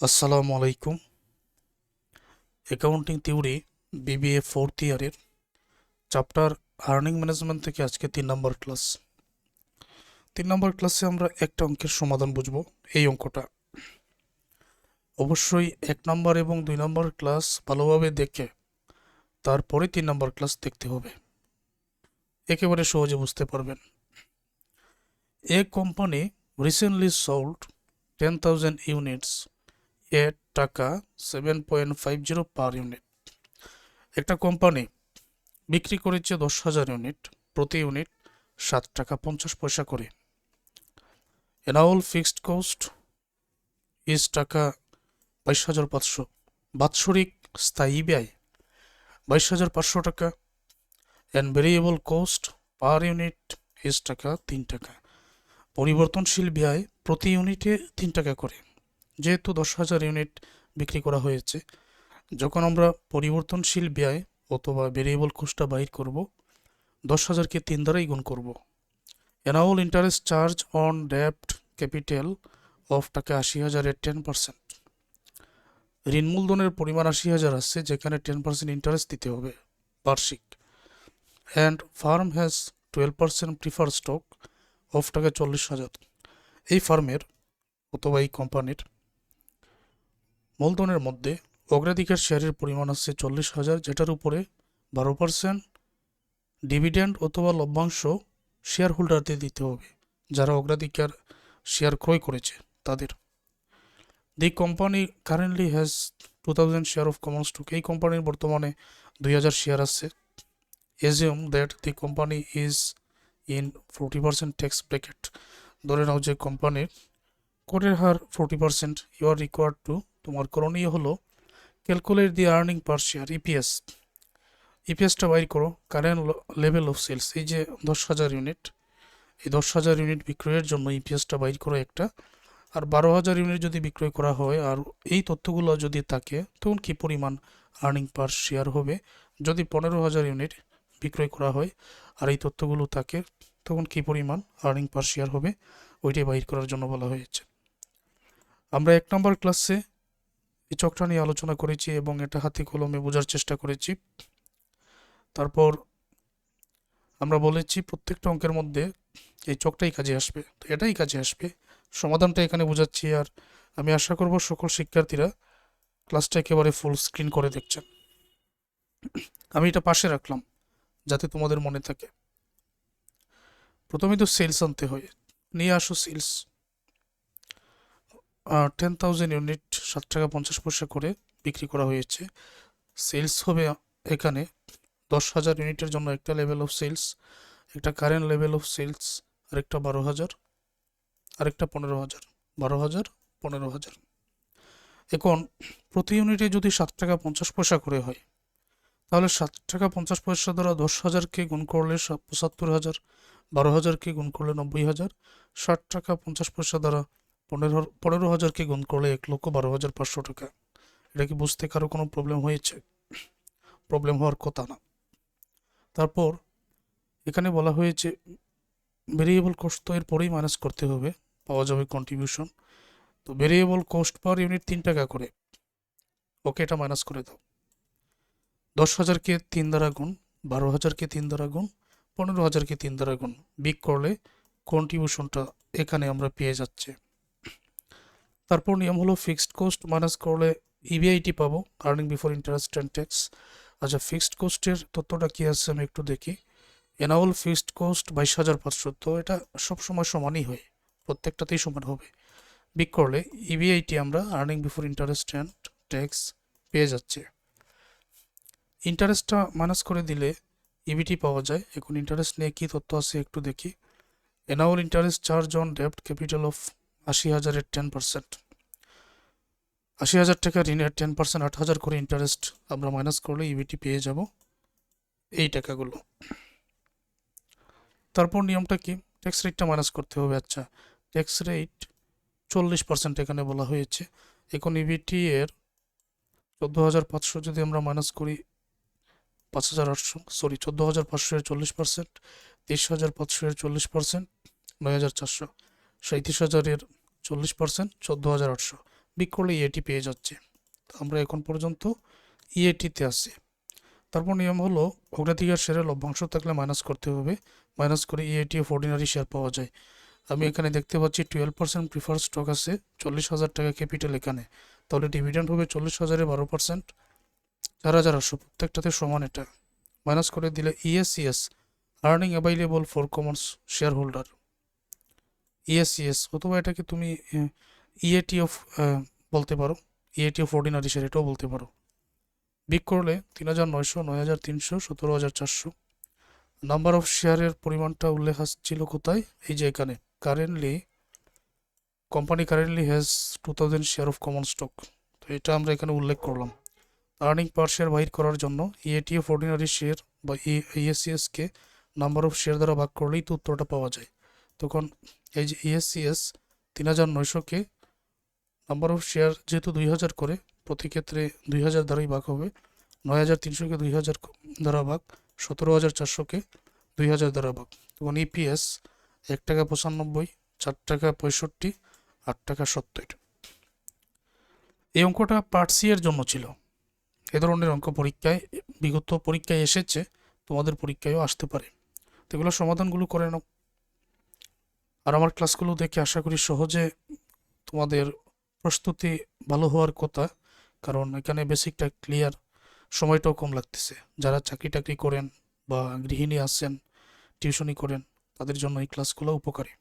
আসসালামু আলাইকুম। Accounting theory BBA fourth ইয়ারের চ্যাপ্টার আর্নিং ম্যানেজমেন্ট থেকে আজকে তিন নম্বর ক্লাস তিন নম্বর ক্লাসে আমরা একটা অঙ্কের সমাধান বুঝব, এই অঙ্কটা। অবশ্যই এক নম্বর এবং দুই নম্বর ক্লাস ভালোভাবে দেখে তারপরে তিন নম্বর ক্লাস দেখতে হবে। একেবারে সহজে বুঝতে পারবেন। A company recently sold ten thousand units এর টাকা seven point five zero per unit একটা কোম্পানি বিক্রি করেছে দশ হাজার ইউনিট প্রতি ইউনিট সাত টাকা পঞ্চাশ পয়সা করে। এনাউল ফিক্সড কস্ট ইস টাকা বাইশ হাজার পাঁচশো। বাৎসরিক স্থায়ী ব্যয় বাইশ হাজার পাঁচশো টাকা। And variable cost per unit is টাকা তিন টাকা। পরিবর্তনশীল ব্যয় প্রতি ইউনিটে তিন টাকা করে। যেহেতু দশ হাজার ইউনিট বিক্রি করা হয়েছে, যখন আমরা পরিবর্তনশীল ব্যয় অথবা ভেরিয়েবল কোস্টটা বাইর করব, দশ হাজারকে তিন দ্বারাই গুণ করব। এনাউল ইন্টারেস্ট চার্জ অন ডেপ্ট ক্যাপিটাল অফ টাকা আশি হাজারের টেন পার্সেন্ট ঋণ মূলধনের পরিমাণ আশি হাজার আসছে যেখানে টেন পার্সেন্ট ইন্টারেস্ট দিতে হবে বার্ষিক। And firm has twelve percent prefer stock of টাকা চল্লিশ হাজার। এই ফার্মের অথবা এই কোম্পানির মূলধনের মধ্যে অগ্রাধিকার শেয়ারের পরিমাণ আছে চল্লিশ হাজার, যেটার উপরে বারো পার্সেন্ট ডিভিডেন্ড অথবা লভ্যাংশ শেয়ার হোল্ডারদের দিতে হবে, যারা অগ্রাধিকার শেয়ার ক্রয় করেছে তাদের। The company currently has two thousand share of common stock এই কোম্পানির বর্তমানে দুই হাজার শেয়ার আছে। Assume that the company is in forty percent tax bracket ধরে নাও যে কোম্পানির করের হার forty percent you are required to তোমার করণীয় হলো calculate the earning per share EPS ইপিএসটা বাইর করো কারেন্ট লেভেল অফ সেলস এই যে দশ হাজার ইউনিট এই দশ হাজার ইউনিট বিক্রয়ের জন্য ইপিএসটা বাইর করো একটা। আর বারো হাজার ইউনিট যদি বিক্রয় করা হয়, আর এই তথ্যগুলো যদি থাকে, তখন কী পরিমাণ আর্নিং পার শেয়ার হবে? যদি পনেরো হাজার ইউনিট বিক্রয় করা হয়, আর এই তথ্যগুলো থাকে, তখন কী পরিমাণ আর্নিং পার শেয়ার হবে? ওইটাই বাইর করার জন্য বলা হয়েছে। আমরা এক নম্বর ক্লাসে এই চকটা নিয়ে আলোচনা করেছি এবং এটা হাতে কলমে বোঝার চেষ্টা করেছি। তারপর আমরা বলেছি প্রত্যেকটা অঙ্কের মধ্যে এই চকটাই কাজে আসবে, তো এটাই কাজে আসবে। সমাধানটা এখানে বোঝাচ্ছি আর আমি আশা করব সকল শিক্ষার্থীরা ক্লাসটা একেবারে ফুল স্ক্রিন করে দেখছেন। আমি এটা পাশে রাখলাম যাতে তোমাদের মনে থাকে। প্রথমে তো সেলস আনতে হয়, নিয়ে আসো সেলস টেন থাউজেন্ড ইউনিট সাত টাকা পঞ্চাশ পয়সা করে বিক্রি করা হয়েছে। সেলস হবে এখানে দশ হাজার ইউনিটের জন্য একটা লেভেল অফ সেলস একটা কারেন্ট লেভেল অফ সেলস আরেকটা বারো হাজার, আরেকটা পনেরো হাজার, বারো হাজার, পনেরো হাজার। এখন প্রতি ইউনিটে যদি সাত টাকা পঞ্চাশ পয়সা করে হয়, তাহলে সাত টাকা পঞ্চাশ পয়সা দ্বারা দশ হাজারকে গুণ করলে পঁচাত্তর হাজার, বারো হাজারকে গুণ করলে নব্বই হাজার, ষাট টাকা পঞ্চাশ পয়সা দ্বারা পনেরো পনেরো হাজারকে গুণ করলে এক লক্ষ বারো হাজার পাঁচশো টাকা। এটা কি বুঝতে কারও কোনো প্রবলেম হয়েছে? প্রবলেম হওয়ার কথা না। তারপর এখানে বলা হয়েছে ভেরিয়েবল কস্ট তো এর পরেই মাইনাস করতে হবে, পাওয়া যাবে কন্ট্রিবিউশন তো ভেরিয়েবল কস্ট পার ইউনিট তিন টাকা করে। ওকে, এটা মাইনাস করে দাও। দশ হাজারকে তিন দ্বারা গুণ, বারো হাজারকে তিন দ্বারা গুণ, পনেরো হাজারকে তিন দ্বারা গুণ। বিক করলে কন্ট্রিবিউশনটা এখানে আমরা পেয়ে যাচ্ছে। তারপর নিয়ম হলো ফিক্সড কোস্ট মাইনাস করলে ইবিআইটি পাবো earning before interest and tax আচ্ছা ফিক্সড কোস্টের তথ্যটা কী আছে আমি একটু দেখি। এনাউল ফিক্সড কোস্ট বাইশ হাজার পাঁচশো, তো এটা সবসময় সমানই হয়, প্রত্যেকটাতেই সমান হবে। বিক করলে ইবিআইটি আমরা earning before interest and tax পেয়ে যাচ্ছে। ইন্টারেস্টটা মাইনাস করে দিলে ইবিটি পাওয়া যায়। এখন ইন্টারেস্ট নিয়ে কী তথ্য আছে একটু দেখি। এনাউল ইন্টারেস্ট চার্জ অন ডেপ্ট ক্যাপিটাল অফ আশি হাজারের টেন পার্সেন্ট আশি হাজার টাকা ঋণের টেন পার্সেন্ট আট হাজার করে ইন্টারেস্ট আমরা মাইনাস করলে ইবিটি পেয়ে যাব এই টাকাগুলো। তারপর নিয়মটা কি? ট্যাক্স রেটটা মাইনাস করতে হবে আচ্ছা। ট্যাক্স রেট চল্লিশ পার্সেন্ট এখানে বলা হয়েছে। এখন ইবিটি এর চোদ্দ হাজার পাঁচশো যদি আমরা মাইনাস করি পাঁচ হাজার আটশো সরি চোদ্দ হাজার পাঁচশো এর চল্লিশ পার্সেন্ট তেইশ হাজার পাঁচশো এর চল্লিশ পার্সেন্ট নয় হাজার চারশো। সাঁত্রিশ হাজারের চল্লিশ পার্সেন্ট চোদ্দ হাজার আটশো। বিক করলে ইএটি পেয়ে যাচ্ছে। আমরা এখন পর্যন্ত ইএটিতে আছি। তারপর নিয়ম হলো, অগ্রাধিকার শেয়ারের লভ্যাংশ থাকলে মাইনাস করতে হবে। মাইনাস করে ইএটি অফ অর্ডিনারি শেয়ার পাওয়া যায়। আমি এখানে দেখতে পাচ্ছি টুয়েলভ পার্সেন্ট প্রিফার স্টক আছে, চল্লিশ হাজার টাকা ক্যাপিটাল এখানে। তাহলে ডিভিডেন্ড হবে চল্লিশ হাজারে বারো পার্সেন্ট চার হাজার আটশো, প্রত্যেকটাতে সমান এটা। মাইনাস করে দিলে EACS earning available for commons share holder EACS অথবা এটাকে তুমি ইএটি অফ বলতে পারো ইএটি অফ অর্ডিনারি শেয়ার এটাও বলতে পারো। বিক করলে তিন হাজার নয়শো, নয় হাজার তিনশো, সতেরো হাজার চারশো। নাম্বার অফ শেয়ারের পরিমাণটা উল্লেখ আসছিল কোথায়? এই যে এখানে। Currently company currently has two thousand share of common stock তো এটা আমরা এখানে উল্লেখ করলাম। আর্নিং পার শেয়ার বাহির করার জন্য E ইএটিএফ অর্ডিনারি শেয়ার বা E ইএসসিএসকে নাম্বার অফ শেয়ার দ্বারা ভাগ করলেই তো উত্তরটা পাওয়া যায়। তখন এই যে ইএসসিএস তিন হাজার নয়শোকে নাম্বার অফ শেয়ার যেহেতু দুই হাজার করে, প্রতি ক্ষেত্রে দুই হাজার দ্বারাই ভাগ হবে। নয় হাজার তিনশোকে দুই হাজার দ্বারা ভাগ, সতেরো হাজার চারশোকে দুই হাজার দ্বারা ভাগ। তখন ইপিএস এক টাকা পঁচানব্বই, চার টাকা পঁয়ষট্টি, আট টাকা সত্তর। এই অঙ্কটা পার্ট সি এর জন্য ছিল। এ ধরনের অঙ্ক পরীক্ষায়, বিগত পরীক্ষায় এসেছে, তোমাদের পরীক্ষায়ও আসতে পারে। তো এগুলো সমাধানগুলো করে নাও। আর আমার ক্লাসগুলো দেখে আশা করি সহজে তোমাদের প্রস্তুতি ভালো হওয়ার কথা, কারণ এখানে বেসিকটা ক্লিয়ার সময়টাও কম লাগতেছে। যারা চাকরি টাকরি করেন বা গৃহিণী আছেন টিউশনই করেন, তাদের জন্য এই ক্লাসগুলো উপকারী।